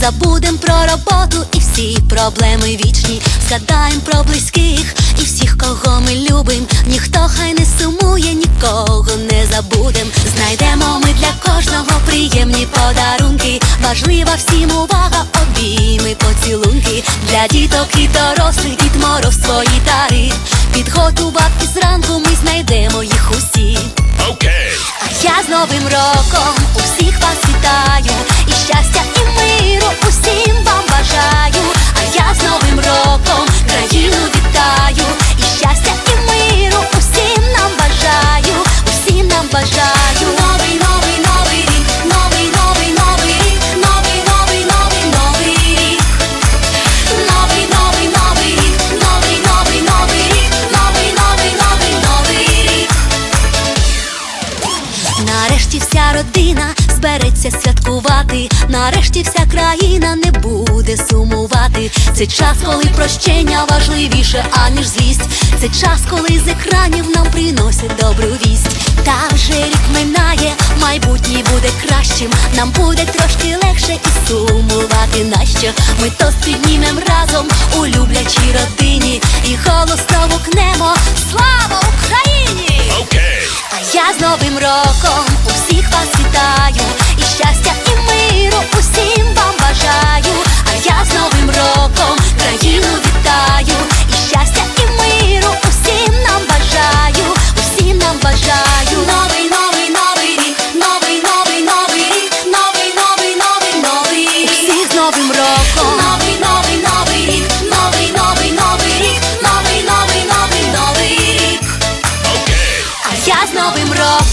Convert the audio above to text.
забудем про роботу і всі проблеми вічні. Згадаєм про близьких і всіх, кого ми любим. Ніхто хай не сумує, нікого не забудем. Знайдемо ми для кожного приємні подарунки. Важлива всім увага, обійми, поцілунки. Для діток і дорослих дід мороз свої дари. Підготувати зранку ми знайдемо їх усі. Okay. А я з Новим роком збереться святкувати. Нарешті вся країна не буде сумувати. Це час, коли прощення важливіше, аніж злість. Це час, коли з екранів нам приносять добру вість. Та вже рік минає, майбутнє буде кращим. Нам буде трошки легше і сумувати. Нащо ми то піднімем разом у люблячій родині і голосно гукнемо Слава Україні! Okay. А я з Новим роком rock